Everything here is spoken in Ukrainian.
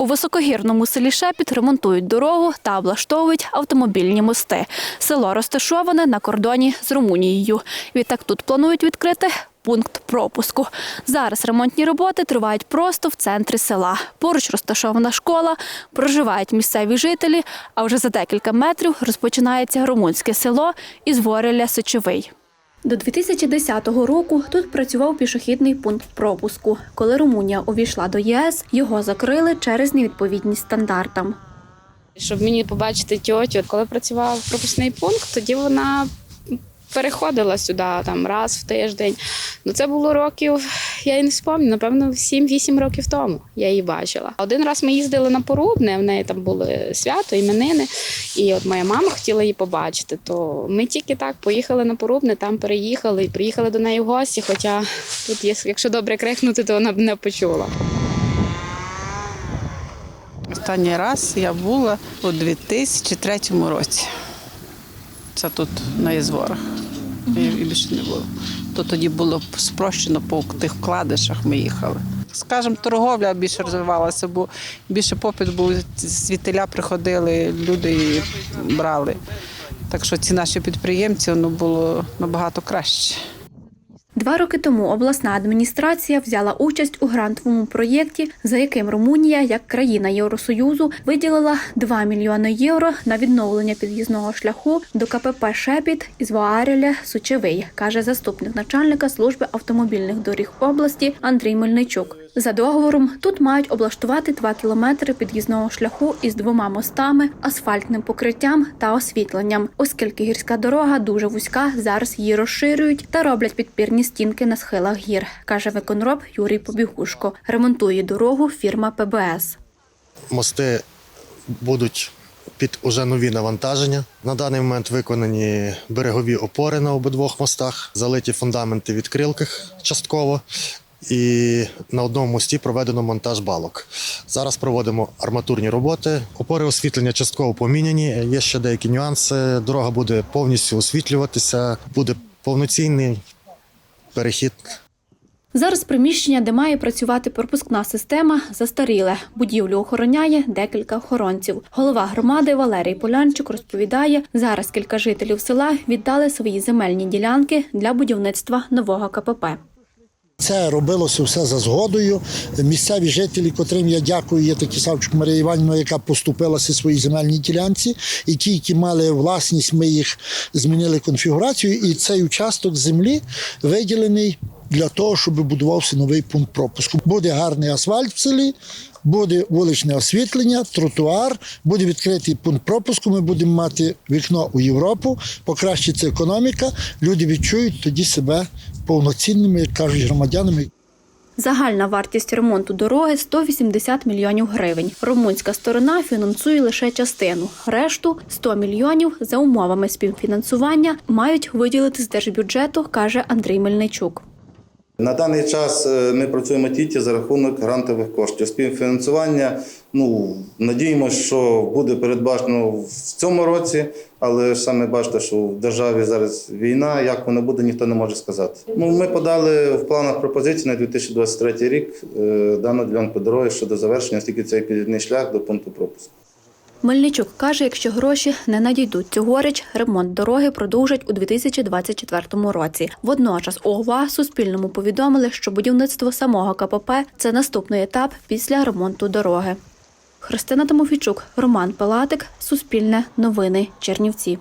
У високогірному селі Шепіт ремонтують дорогу та облаштовують автомобільні мости. Село розташоване на кордоні з Румунією. Відтак тут планують відкрити пункт пропуску. Зараз ремонтні роботи тривають просто в центрі села. Поруч розташована школа, проживають місцеві жителі, а вже за декілька метрів розпочинається румунське село із Вореля Сочовий. До 2010 року тут працював пішохідний пункт пропуску. Коли Румунія увійшла до ЄС, його закрили через невідповідність стандартам. Щоб мені побачити тьотю, коли працював пропускний пункт, тоді вона переходила сюди там раз в тиждень. Ну це було років, я і не спомню, напевно, 7-8 років тому я її бачила. Один раз ми їздили на порубне, в неї там були свято, іменини, і от моя мама хотіла її побачити. То ми тільки так поїхали на порубне, там переїхали і приїхали до неї в гості. Хоча тут, якщо добре крикнути, то вона б не почула. Останній раз я була у 2003 році. Це тут на Ізворах. І, більше не було. То тоді було спрощено по тих вкладишах ми їхали. Скажемо, торговля більше розвивалася, бо більше попит був, світеля приходили, люди її брали. Так що ці наші підприємці воно було набагато краще. Два роки тому обласна адміністрація взяла участь у грантовому проєкті, за яким Румунія, як країна Євросоюзу, виділила 2 мільйони євро на відновлення під'їзного шляху до КПП Шепіт із Вааріля Сучевий, каже заступник начальника служби автомобільних доріг області Андрій Мельничук. За договором тут мають облаштувати 2 кілометри під'їзного шляху із двома мостами, асфальтним покриттям та освітленням. Оскільки гірська дорога дуже вузька, зараз її розширюють та роблять підпірні стінки на схилах гір, каже виконроб Юрій Побігушко. Ремонтує дорогу фірма ПБС. мости будуть під уже нові навантаження. На даний момент виконані берегові опори на обидвох мостах, залиті фундаменти відкрилках частково. І на одному мості проведено монтаж балок. Зараз проводимо арматурні роботи. Опори освітлення частково поміняні. Є ще деякі нюанси. Дорога буде повністю освітлюватися, буде повноцінний перехід Зараз приміщення, де має працювати пропускна система, застаріле. Будівлю охороняє декілька охоронців. Голова громади Валерій Полянчук розповідає, зараз кілька жителів села віддали свої земельні ділянки для будівництва нового КПП. Це робилося все за згодою. Місцеві жителі, котрим я дякую, є такі Савчук Марія Іванівна, яка поступилася своїй земельній ділянці. І ті, які мали власність, ми їх змінили конфігурацію. І цей участок землі виділений для того, щоб будувався новий пункт пропуску. Буде гарний асфальт в селі, буде вуличне освітлення, тротуар, буде відкритий пункт пропуску. Ми будемо мати вікно у Європу, покращиться економіка. Люди відчують тоді себе повноцінними, як кажуть, громадянами. Загальна вартість ремонту дороги 180 мільйонів гривень. Румунська сторона фінансує лише частину. Решту 100 мільйонів за умовами співфінансування мають виділити з держбюджету, каже Андрій Мельничук. На даний час е, ми працюємо тільки за рахунок грантових коштів. Співфінансування, ну надіємося, що буде передбачено в цьому році, але ж саме бачите, що в державі зараз війна, як воно буде, ніхто не може сказати. Ну, ми подали в планах пропозиції на 2023 рік е, дану ділянку дороги щодо завершення, оскільки цей під'їзний шлях до пункту пропуску. Мельничук каже, якщо гроші не надійдуть цьогоріч, ремонт дороги продовжать у 2024 році. Водночас ОГВА Суспільному повідомили, що будівництво самого КПП це наступний етап після ремонту дороги. Христина Тимофійчук, Роман Палатик, Суспільне новини, Чернівці.